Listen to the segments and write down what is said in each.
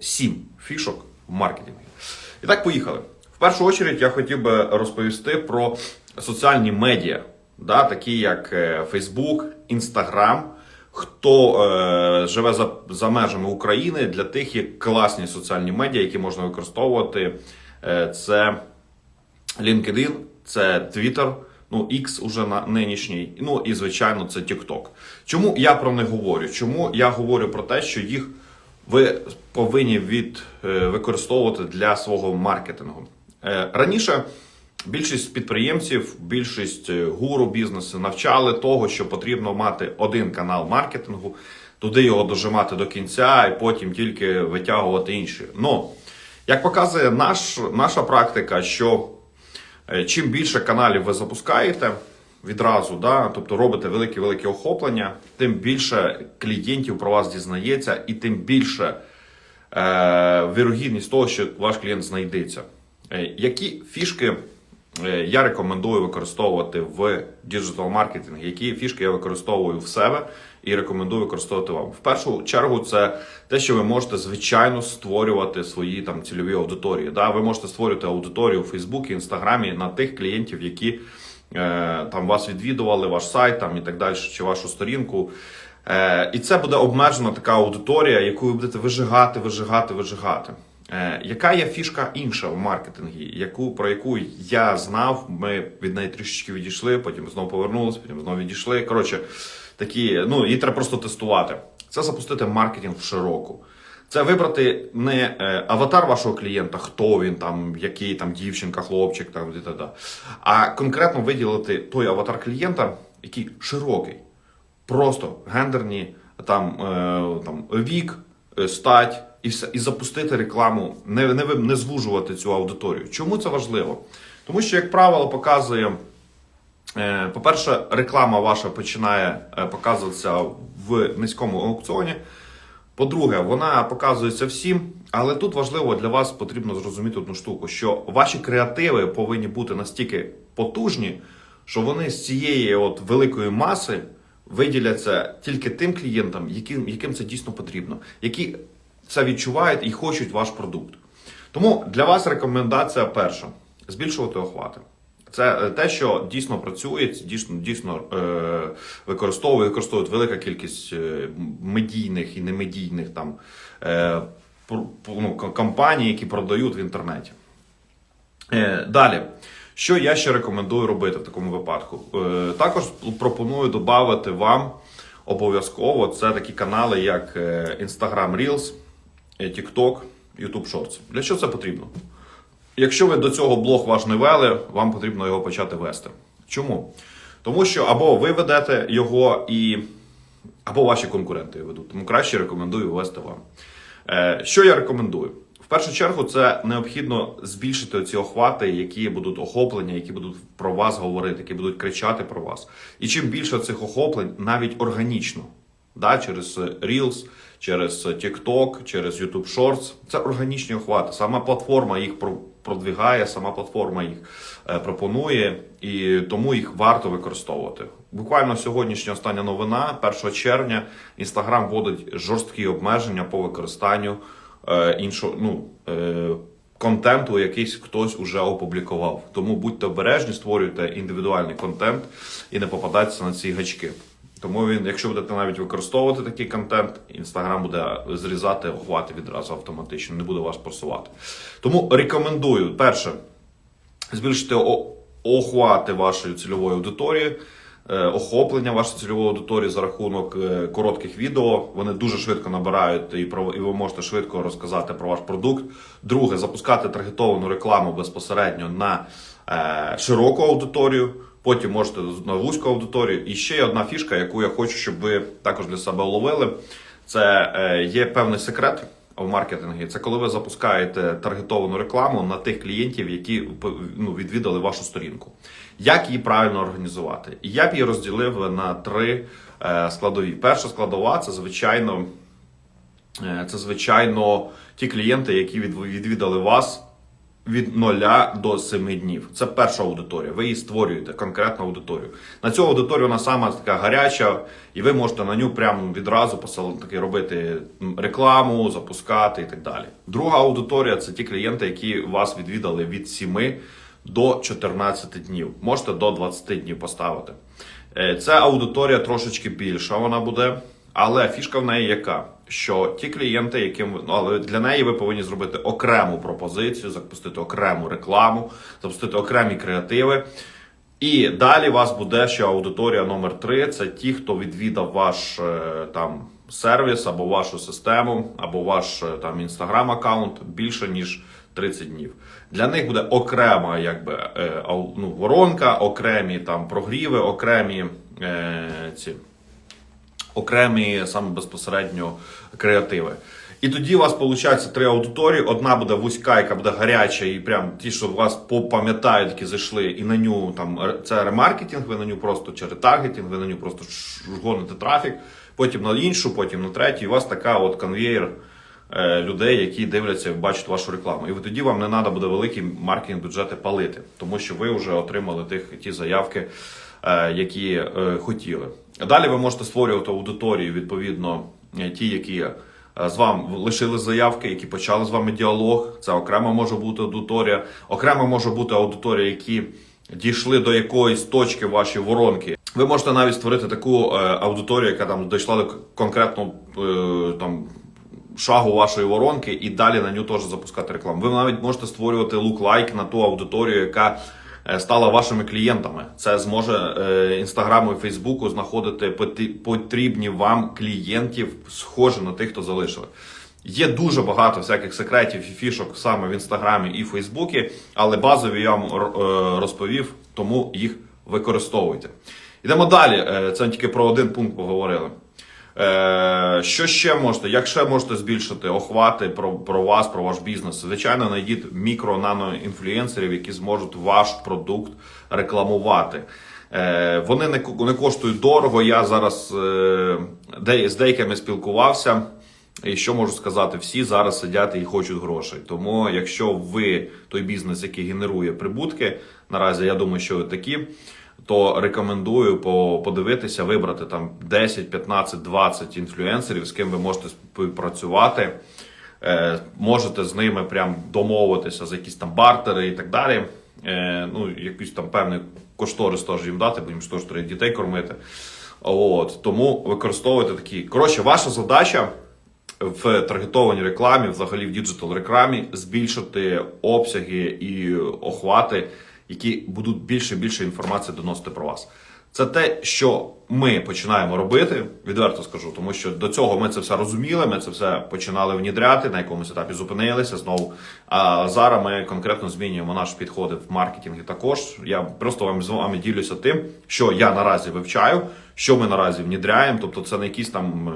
7 фішок в маркетингу. І так, поїхали. В першу чергу я хотів би розповісти про соціальні медіа, да, такі як е, Facebook, Instagram. Хто е, живе за, за межами України, для тих є класні соціальні медіа, які можна використовувати. Е, це LinkedIn, це Twitter, ну X уже на нинішній. Ну і звичайно, це TikTok. Чому я про них говорю? Чому я говорю про те, що їх ви повинні від, е, використовувати для свого маркетингу? Е, раніше більшість підприємців, більшість е, гуру бізнесу навчали того, що потрібно мати один канал маркетингу, туди його дожимати до кінця, і потім тільки витягувати інші. Ну, як показує наш, наша практика, що Чим більше каналів ви запускаєте відразу, да, тобто робите великі-великі охоплення, тим більше клієнтів про вас дізнається, і тим більше е, вірогідність того, що ваш клієнт знайдеться. Е, які фішки е, я рекомендую використовувати в діджитал маркетинг, які фішки я використовую в себе і рекомендую використовувати вам. В першу чергу, це те, що ви можете звичайно створювати свої там цільові аудиторії. Да? Ви можете створювати аудиторію у Фейсбуці, Інстаграмі на тих клієнтів, які там вас відвідували, ваш сайт там і так далі, чи вашу сторінку. Е, і це буде обмежена така аудиторія, яку ви будете вижигати, вижигати, вижигати. Е, яка є фішка інша в маркетингі, яку, про яку я знав, ми від неї трішечки відійшли, потім знову повернулися, потім знову відійшли. Коротше, такі, ну, її треба просто тестувати. Це запустити маркетинг в широку. Це вибрати не е, аватар вашого клієнта, хто він там, який там дівчинка, хлопчик, там і т.д. а конкретно виділити той аватар клієнта, який широкий, просто гендерні, там, е, там вік, е, стать, і все, і запустити рекламу, не, не, не звужувати цю аудиторію. Чому це важливо? Тому що, як правило, показує. По-перше, реклама ваша починає показуватися в низькому аукціоні. По-друге, вона показується всім, але тут важливо для вас потрібно зрозуміти одну штуку: що ваші креативи повинні бути настільки потужні, що вони з цієї от великої маси виділяться тільки тим клієнтам, яким, яким це дійсно потрібно, які це відчувають і хочуть ваш продукт. Тому для вас рекомендація перша: збільшувати охвати. Це е, те, що дійсно працює, дійсно дійсно е, використовує, використовують велика кількість е, медійних і немедійних там е, ну, компаній, які продають в інтернеті. Далі. Що я ще рекомендую робити в такому випадку? Також пропоную додати вам обов'язково це такі канали, як Instagram Reels, TikTok, YouTube Shorts. Для чого це потрібно? Якщо ви до цього блог ваш не вели, вам потрібно його почати вести. Чому? Тому що або ви ведете його, і або ваші конкуренти його ведуть. Тому краще рекомендую вести вам. Е, що я рекомендую? В першу чергу, це необхідно збільшити ці охвати, які будуть охоплення, які будуть про вас говорити, які будуть кричати про вас. І чим більше цих охоплень, навіть органічно, да, через Reels, через TikTok, через YouTube Shorts. Це органічні охвати. Сама платформа їх продвігає, сама платформа їх е, пропонує, і тому їх варто використовувати. Буквально сьогоднішня остання новина, 1 червня, Instagram вводить жорсткі обмеження по використанню е, іншого. Ну, е, контенту якийсь хтось уже опублікував. Тому будьте обережні, створюйте індивідуальний контент і не попадайтеся на ці гачки. Тому він, якщо будете навіть використовувати такий контент, інстаграм буде зрізати охвати відразу автоматично, не буде вас просувати. Тому рекомендую перше збільшити охвати вашої цільової аудиторії, е, охоплення вашої цільової аудиторії за рахунок е, коротких відео. Вони дуже швидко набирають і і ви можете швидко розказати про ваш продукт. Друге, запускати таргетовану рекламу безпосередньо на е, широку аудиторію. Потім можете на вузьку аудиторію. І ще є одна фішка, яку я хочу, щоб ви також для себе уловили. Це е, є певний секрет в маркетингі. Це коли ви запускаєте таргетовану рекламу на тих клієнтів, які ну, відвідали вашу сторінку. Як її правильно організувати? І я б її розділив на три е, складові. Перша складова це звичайно. Е, Це, звичайно, ті клієнти, які відвідали вас від 0 до 7 днів. Це перша аудиторія. Ви її створюєте, конкретну аудиторію. На цю аудиторію вона сама така гаряча, і ви можете на нього прямо відразу таки робити рекламу, запускати і так далі. Друга аудиторія це ті клієнти, які вас відвідали від 7 до 14 днів. Можете до 20 днів поставити. Це аудиторія трошечки більша, вона буде. Але фішка в неї яка? Що ті клієнти, яким ну, але для неї ви повинні зробити окрему пропозицію, запустити окрему рекламу, запустити окремі креативи. І далі вас буде ще аудиторія номер 3 Це ті, хто відвідав ваш е, там сервіс або вашу систему, або ваш е, там інстаграм аккаунт більше ніж 30 днів. Для них буде окрема якби е, ну, воронка, окремі там прогріви, окремі е, ці окремі саме безпосередньо креативи. І тоді у вас виходить три аудиторії. Одна буде вузька, яка буде гаряча, і прям ті, що вас попам'ятають, які зайшли, і на ню там це ремаркетинг, ви на ню просто чи ретаргетинг, ви на ню просто гоните трафік, потім на іншу, потім на третю. І у вас така от конвеєр е, людей, які дивляться, бачать вашу рекламу. І тоді вам не треба буде великі маркетинг бюджети палити, тому що ви вже отримали тих ті заявки, е, які е, хотіли. Далі ви можете створювати аудиторію, відповідно, е, ті, які е, з вами лишили заявки, які почали з вами діалог. Це окремо може бути аудиторія, окремо може бути аудиторія, які дійшли до якоїсь точки вашої воронки. Ви можете навіть створити таку е, аудиторію, яка там дійшла до конкретно е, там шагу вашої воронки і далі на нього теж запускати рекламу. Ви навіть можете створювати лук-лайк на ту аудиторію, яка стала вашими клієнтами. Це зможе е, інстаграму і Фейсбуку знаходити потрібні вам клієнтів, схожі на тих, хто залишили. Є дуже багато всяких секретів і фішок саме в інстаграмі і Фейсбуці, але базові я вам е, розповів, тому їх використовуйте. Йдемо далі. Е, Це тільки про один пункт поговорили. Е, що ще можете? Як ще можете збільшити охвати про, про вас, про ваш бізнес? Звичайно, знайдіть мікро-нано-інфлюенсерів, які зможуть ваш продукт рекламувати. Е, вони не, не коштують дорого. Я зараз е, де, з деякими спілкувався. І що можу сказати, всі зараз сидять і хочуть грошей. Тому, якщо ви той бізнес, який генерує прибутки, наразі я думаю, що ви такі, то рекомендую подивитися, вибрати там 10, 15, 20 інфлюенсерів, з ким ви можете співпрацювати. Е, можете з ними прям домовитися за якісь там бартери і так далі. Е, ну, якийсь там певний кошторис теж їм дати, бо їм ж теж треба дітей кормити. От, тому використовуйте такі. Коротше, ваша задача в таргетованій рекламі, взагалі в діджитал рекламі, збільшити обсяги і охвати, які будуть більше і більше інформації доносити про вас. Це те, що ми починаємо робити, відверто скажу, тому що до цього ми це все розуміли, ми це все починали внідряти, на якомусь етапі зупинилися знову. А зараз ми конкретно змінюємо наші підходи в маркетингі також. Я просто вам з вами ділюся тим, що я наразі вивчаю, що ми наразі внідряємо. Тобто, це не якісь там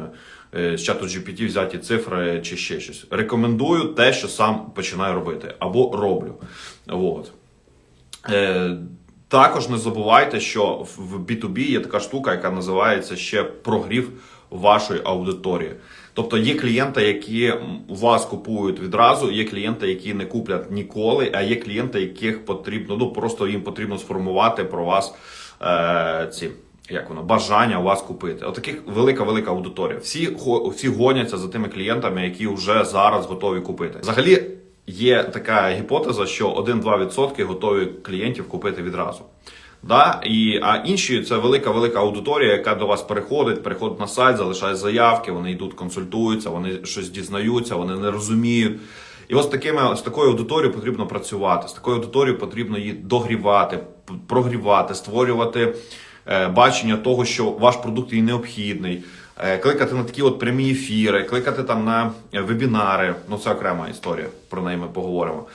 е, з чату GPT взяті цифри чи ще щось. Рекомендую те, що сам починаю робити або роблю. От. Е, також не забувайте, що в B2B є така штука, яка називається ще прогрів вашої аудиторії. Тобто є клієнти, які вас купують відразу, є клієнти, які не куплять ніколи, а є клієнти, яких потрібно, ну просто їм потрібно сформувати про вас е, ці. Як воно бажання вас купити? Отаких велика велика аудиторія. Всі всі гоняться за тими клієнтами, які вже зараз готові купити. Взагалі є така гіпотеза, що 1-2% готові клієнтів купити відразу. Да? І, а інші це велика велика аудиторія, яка до вас переходить, переходить на сайт, залишає заявки, вони йдуть, консультуються, вони щось дізнаються, вони не розуміють. І ось такими з такою аудиторією потрібно працювати. З такою аудиторією потрібно її догрівати, прогрівати, створювати е, бачення того, що ваш продукт їй необхідний. Е, Кликати на такі от прямі ефіри, кликати там на е, вебінари. Ну це окрема історія. Про неї ми поговоримо.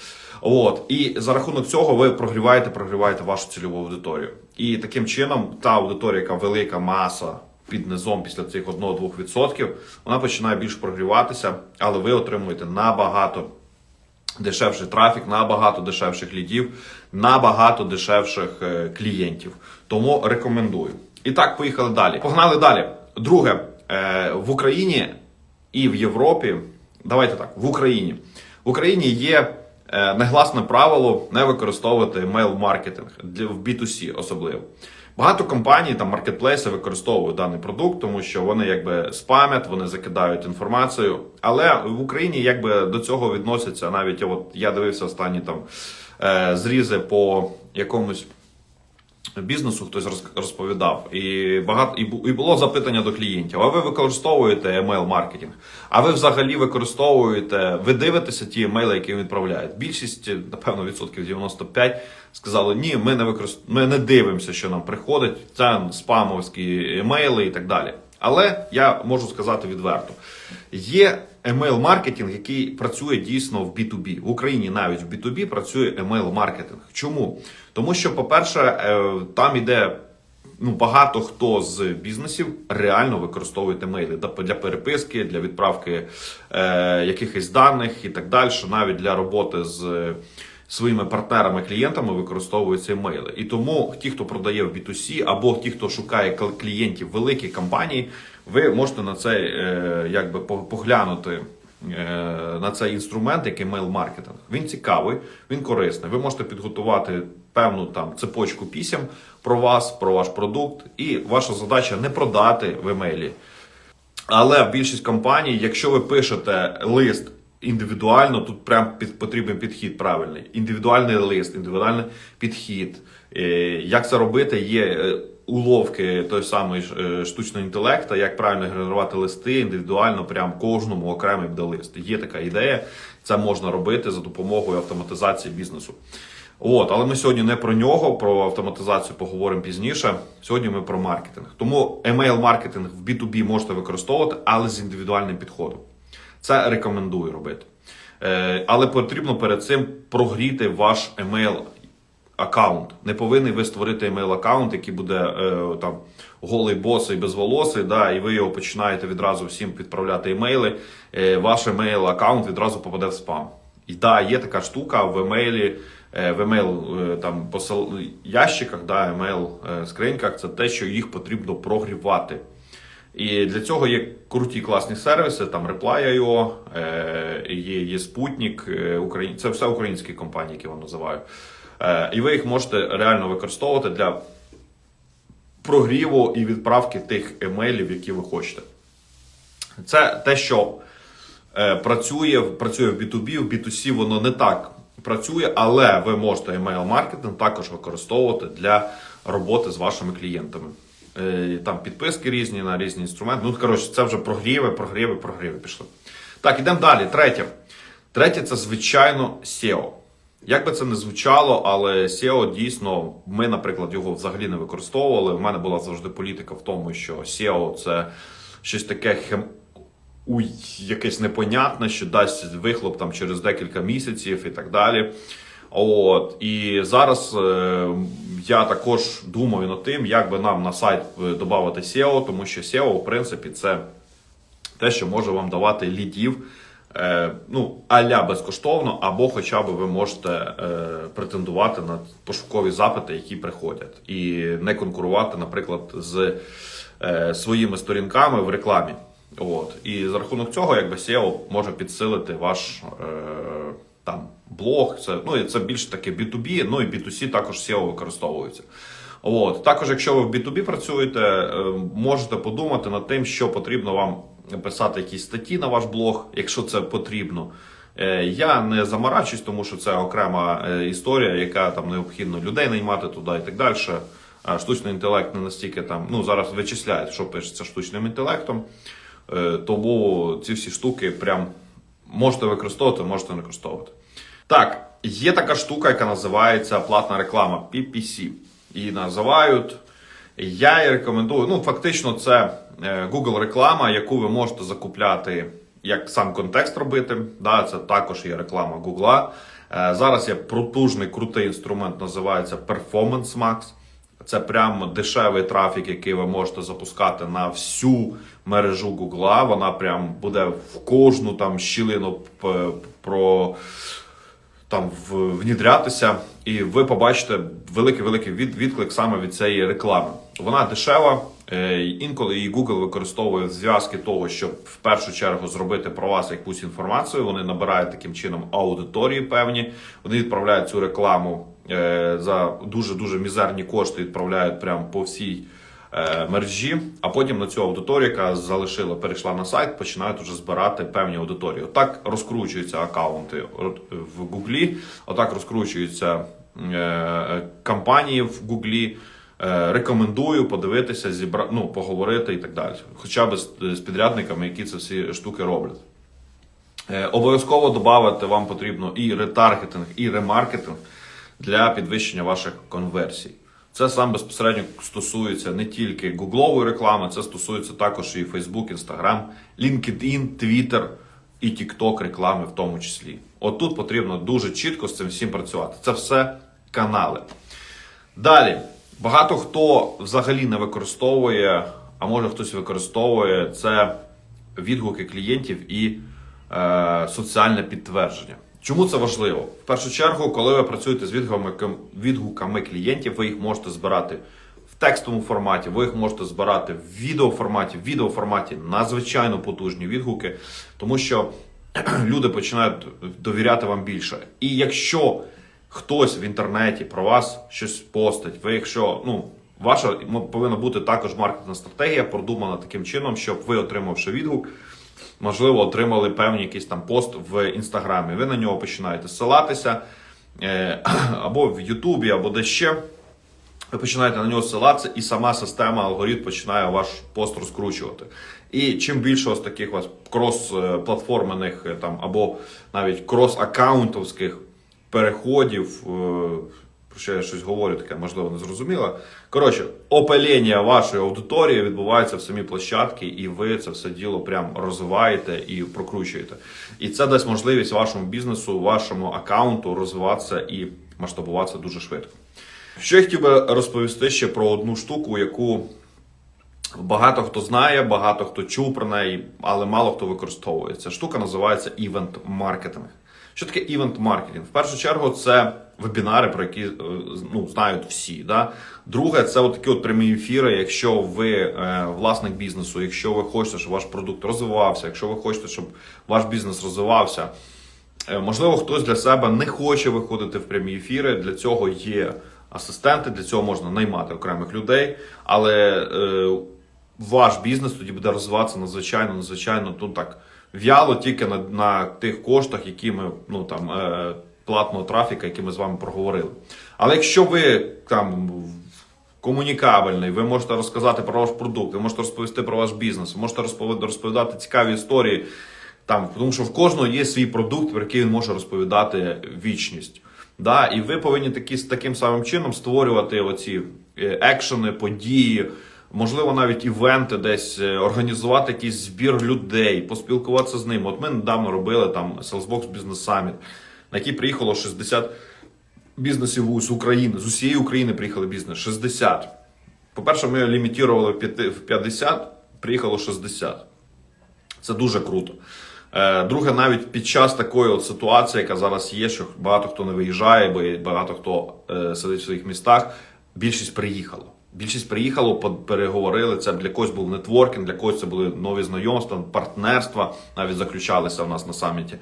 От і за рахунок цього ви прогріваєте, прогріваєте вашу цільову аудиторію. І таким чином та аудиторія, яка велика маса під низом після цих 1-2%, вона починає більш прогріватися, але ви отримуєте набагато дешевший трафік, набагато дешевших лідів, набагато дешевших е, клієнтів. Тому рекомендую. І так, поїхали далі. Погнали далі. Друге, е, в Україні і в Європі. Давайте так, в Україні. В Україні є е, негласне правило не використовувати емейл-маркетинг в B2C особливо. Багато компаній, там маркетплейси використовують даний продукт, тому що вони якби спамять, вони закидають інформацію. Але в Україні якби до цього відносяться навіть от я дивився останні там е, зрізи по якомусь бізнесу хтось роз- розповідав, і багато і було запитання до клієнтів: а ви використовуєте емейл маркетинг? А ви взагалі використовуєте, ви дивитеся ті емейли, які відправляють? Більшість, напевно, відсотків 95 сказали: ні, ми не використ... ми не дивимося, що нам приходить. Це спамовські емейли і так далі. Але я можу сказати відверто: є емейл-маркетинг, який працює дійсно в B2B. В Україні навіть в B2B працює емейл-маркетинг. Чому? Тому що, по-перше, е, там іде ну, багато хто з бізнесів реально використовує емейли для переписки, для відправки е, якихось даних і так далі, навіть для роботи з е, своїми партнерами, клієнтами використовуються емейли. І тому ті, хто продає в B2C, або ті, хто шукає клієнтів великі компанії, ви можете на це е, якби поглянути. е, На цей інструмент, як емейл-маркетинг. Він цікавий, він корисний. Ви можете підготувати певну там цепочку пісім про вас, про ваш продукт, і ваша задача не продати в емейлі. Але більшість компаній, якщо ви пишете лист індивідуально, тут прям під, потрібен підхід правильний. Індивідуальний лист, індивідуальний підхід. Е, Як це робити? Є уловки той самий е, штучного інтелекту, як правильно генерувати листи індивідуально, прям кожному окремий буде лист. Є така ідея. Це можна робити за допомогою автоматизації бізнесу. От, але ми сьогодні не про нього, про автоматизацію поговоримо пізніше. Сьогодні ми про маркетинг. Тому емейл-маркетинг в B2B можете використовувати, але з індивідуальним підходом. Це рекомендую робити. Е, але потрібно перед цим прогріти ваш емейл аккаунт. Не повинні ви створити емейл аккаунт, який буде е, там голий босий, безволосий, да, і ви його починаєте відразу всім відправляти емейли. Е, ваш емейл аккаунт відразу попаде в спам. І да, є така штука в емейлі, е, в емейл е, там посил... ящиках, да, емейл е, скриньках, це те, що їх потрібно прогрівати. І для цього є круті класні сервіси, там Reply.io, е, є, є Sputnik, е, це все українські компанії, які вам називаю. Е, І ви їх можете реально використовувати для прогріву і відправки тих емейлів, які ви хочете. Це те, що е, працює, працює в B2B, в B2C воно не так працює, але ви можете email-маркетинг також використовувати для роботи з вашими клієнтами. Е, Там підписки різні на різні інструменти. Ну, коротше, це вже прогріви, прогріви, прогріви пішли. Так, ідемо далі. Третє. Третє це, звичайно, SEO. Як би це не звучало, але SEO дійсно, ми, наприклад, його взагалі не використовували. У мене була завжди політика в тому, що SEO це щось таке хем... Уй, якесь непонятне, що дасть вихлоп там через декілька місяців і так далі. От і зараз е, я також думаю над тим, як би нам на сайт е, додати SEO, тому що SEO, в принципі, це те, що може вам давати лідів, ну, аля безкоштовно, або хоча б ви можете е, претендувати на пошукові запити, які приходять, і не конкурувати, наприклад, з е, своїми сторінками в рекламі. От. І за рахунок цього, якби SEO може підсилити ваш е, там блог. Це, ну, це більш таке B2B, ну і B2C також SEO використовується. От. Також, якщо ви в B2B працюєте, е, можете подумати над тим, що потрібно вам писати якісь статті на ваш блог, якщо це потрібно. Е, Я не заморачусь, тому що це окрема е, історія, яка там необхідно людей наймати туди і так далі. Штучний інтелект не настільки там, ну зараз вичисляють, що пишеться штучним інтелектом. Е, Тому ці всі штуки прям можете використовувати, можете не використовувати. Так, є така штука, яка називається платна реклама PPC. Її називають. Я її рекомендую. Ну, фактично, це е, Google реклама, яку ви можете закупляти, як сам контекст робити. Да, це також є реклама Google. Е, Зараз є потужний крутий інструмент, називається Performance Max. Це прямо дешевий трафік, який ви можете запускати на всю мережу Гугла. Вона прям буде в кожну там щілину про там внідрятися, і ви побачите великий великий від, відклик саме від цієї реклами. Вона дешева, Е, Інколи і Google використовує зв'язки того, щоб в першу чергу зробити про вас якусь інформацію. Вони набирають таким чином аудиторії певні. Вони відправляють цю рекламу е, за дуже дуже мізерні кошти. Відправляють прямо по всій е, мережі. А потім на цю аудиторію, яка залишила, перейшла на сайт, починають вже збирати певні аудиторії. Отак розкручуються акаунти в Гуглі, отак розкручуються кампанії в Гуглі. Е, Рекомендую подивитися, зібра... ну, поговорити і так далі. Хоча б з, підрядниками, які це всі штуки роблять. Е, Обов'язково додати вам потрібно і ретаргетинг, і ремаркетинг для підвищення ваших конверсій. Це сам безпосередньо стосується не тільки гуглової реклами, це стосується також і Facebook, Instagram, LinkedIn, Twitter і TikTok реклами в тому числі. От тут потрібно дуже чітко з цим всім працювати. Це все канали. Далі, багато хто взагалі не використовує, а може хтось використовує це відгуки клієнтів і е, соціальне підтвердження. Чому це важливо? В першу чергу, коли ви працюєте з відгуками, відгуками клієнтів, ви їх можете збирати в текстовому форматі, ви їх можете збирати в відеоформаті, в відеоформаті надзвичайно потужні відгуки, тому що люди починають довіряти вам більше. І якщо хтось в інтернеті про вас щось постить, ви якщо ну. Ваша повинна бути також маркетинг стратегія, продумана таким чином, щоб ви, отримавши відгук, можливо, отримали певний якийсь там пост в інстаграмі. Ви на нього починаєте ссилатися е, або в Ютубі, або де ще. Ви починаєте на нього ссилатися, і сама система алгоритм починає ваш пост розкручувати. І чим більше ось таких у вас крос-платформених е, там або навіть крос-аккаунтовських переходів, е, про що я щось говорю, таке можливо не зрозуміло. Коротше, опалення вашої аудиторії відбувається в самій площадці, і ви це все діло прям розвиваєте і прокручуєте. І це дасть можливість вашому бізнесу, вашому аккаунту розвиватися і масштабуватися дуже швидко. Що я хотів би розповісти ще про одну штуку, яку багато хто знає, багато хто чув про неї, але мало хто використовує. Ця штука називається івент-маркетинг. Що таке івент-маркетинг? В першу чергу це вебінари, про які е, ну, знають всі. Да? Друге, це от такі от прямі ефіри. Якщо ви е, власник бізнесу, якщо ви хочете, щоб ваш продукт розвивався, якщо ви хочете, щоб ваш бізнес розвивався. Е, Можливо, хтось для себе не хоче виходити в прямі ефіри. Для цього є асистенти, для цього можна наймати окремих людей, але е, ваш бізнес тоді буде розвиватися надзвичайно, надзвичайно ну так в'яло тільки на, на тих коштах, які ми ну там е, платного трафіка, які ми з вами проговорили. Але якщо ви там комунікабельний, ви можете розказати про ваш продукт, ви можете розповісти про ваш бізнес, ви можете розповідати, цікаві історії. Там, тому що в кожного є свій продукт, про який він може розповідати вічність. Да? І ви повинні такі, таким самим чином створювати оці е, екшени, події, можливо, навіть івенти, десь е, організувати якийсь збір людей, поспілкуватися з ними. От ми недавно робили там Salesbox Business Summit, на який приїхало 60 бізнесів з України, з усієї України приїхали бізнес. 60. По-перше, ми лімітували в 50, приїхало 60. Це дуже круто. Е, Друге, навіть під час такої от ситуації, яка зараз є, що багато хто не виїжджає, бо багато хто е, сидить в своїх містах, більшість приїхало. Більшість приїхало, переговорили. Це для когось був нетворкінг, для когось це були нові знайомства, партнерства навіть заключалися у нас на саміті.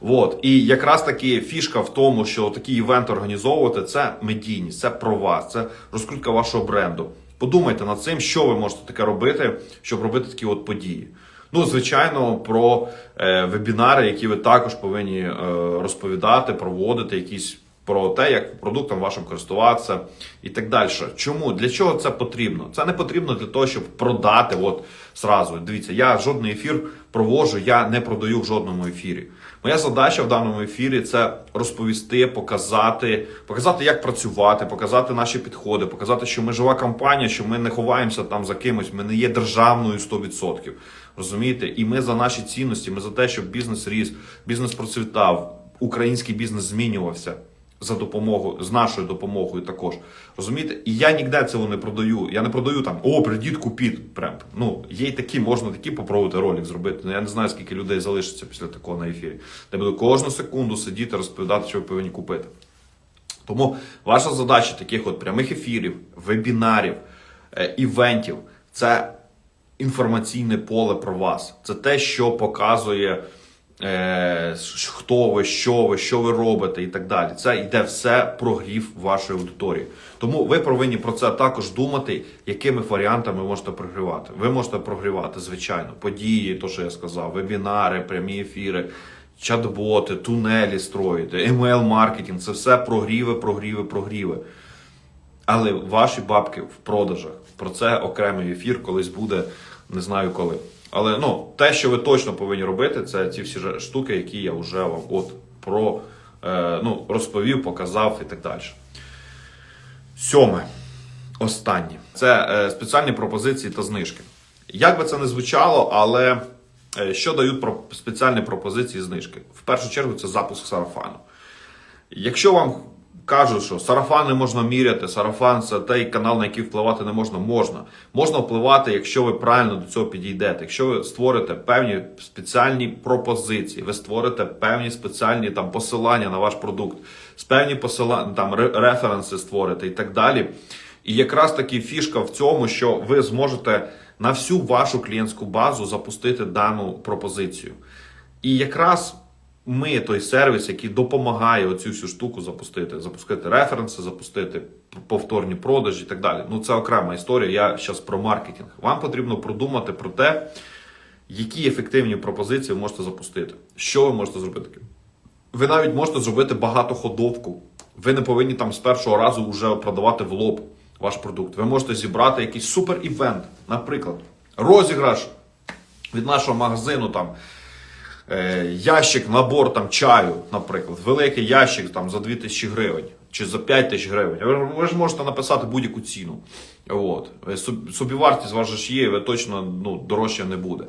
Вот. І якраз таки фішка в тому, що такі івенти організовувати це медійність, це про вас, це розкрутка вашого бренду. Подумайте над цим, що ви можете таке робити, щоб робити такі от події. Ну, звичайно, про е, вебінари, які ви також повинні е, розповідати, проводити, якісь про те, як продуктом вашим користуватися і так далі. Чому? Для чого це потрібно? Це не потрібно для того, щоб продати. От зразу. Дивіться, я жодний ефір проводжу, я не продаю в жодному ефірі. Моя задача в даному ефірі це розповісти, показати, показати, як працювати, показати наші підходи, показати, що ми жива компанія, що ми не ховаємося там за кимось, ми не є державною 100%. Розумієте? І ми за наші цінності, ми за те, щоб бізнес ріс, бізнес процвітав, український бізнес змінювався за допомогою, з нашою допомогою також. Розумієте? І я ніде цього не продаю. Я не продаю там, о, прийдіть, купіть. Прям. Ну, є й такі, можна такі попробувати ролик зробити. Ну, я не знаю, скільки людей залишиться після такого на ефірі. Де буду кожну секунду сидіти, розповідати, що ви повинні купити. Тому ваша задача таких от прямих ефірів, вебінарів, е, івентів це інформаційне поле про вас. Це те, що показує, е, хто ви, що ви, що ви робите і так далі. Це йде все прогрів вашої аудиторії. Тому ви повинні про це також думати, якими варіантами можете прогрівати. Ви можете прогрівати, звичайно, події, то, що я сказав, вебінари, прямі ефіри. Чат-боти, тунелі строїти, емейл-маркетинг це все прогріви, прогріви, прогріви. Але ваші бабки в продажах. Про це окремий ефір колись буде, не знаю коли. Але ну, те, що ви точно повинні робити, це ці всі штуки, які я вже вам от про е, ну, розповів, показав і так далі. Сьоме. Останнє. Це е, спеціальні пропозиції та знижки. Як би це не звучало, але е, що дають про спеціальні пропозиції знижки? В першу чергу це запуск сарафану. Якщо вам кажуть, що сарафан не можна міряти, сарафан це той канал, на який впливати не можна, можна. Можна впливати, якщо ви правильно до цього підійдете. Якщо ви створите певні спеціальні пропозиції, ви створите певні спеціальні там посилання на ваш продукт, з певні посилання, там референси створите і так далі. І якраз таки фішка в цьому, що ви зможете на всю вашу клієнтську базу запустити дану пропозицію. І якраз ми той сервіс, який допомагає оцю всю штуку запустити, запустити референси, запустити повторні продажі і так далі. Ну це окрема історія. Я зараз про маркетинг. Вам потрібно продумати про те, які ефективні пропозиції ви можете запустити. Що ви можете зробити? Ви навіть можете зробити багатоходовку. Ви не повинні там з першого разу вже продавати в лоб ваш продукт. Ви можете зібрати якийсь супер івент, наприклад, розіграш від нашого магазину там ящик, набор там чаю, наприклад, великий ящик там за 2000 гривень чи за 5 тисяч гривень. Ви, ж можете написати будь-яку ціну. От. Е, Собівартість ваша ж є, ви точно ну, дорожче не буде.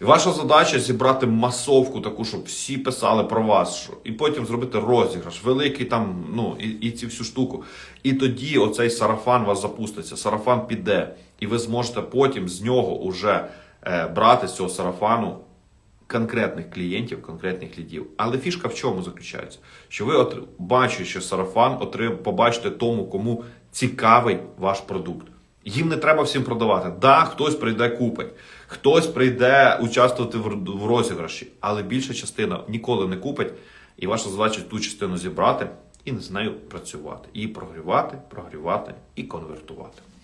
І ваша задача зібрати масовку таку, щоб всі писали про вас, і потім зробити розіграш, великий там, ну, і, і цю всю штуку. І тоді оцей сарафан вас запуститься, сарафан піде, і ви зможете потім з нього уже е, брати з цього сарафану конкретних клієнтів, конкретних лідів. Але фішка в чому заключається? Що ви, от, бачачи сарафан, отрим, побачите тому, кому цікавий ваш продукт. Їм не треба всім продавати. Да, хтось прийде купить, хтось прийде участвувати в, розіграші, але більша частина ніколи не купить. І ваша задача ту частину зібрати і з нею працювати. І прогрівати, прогрівати і конвертувати.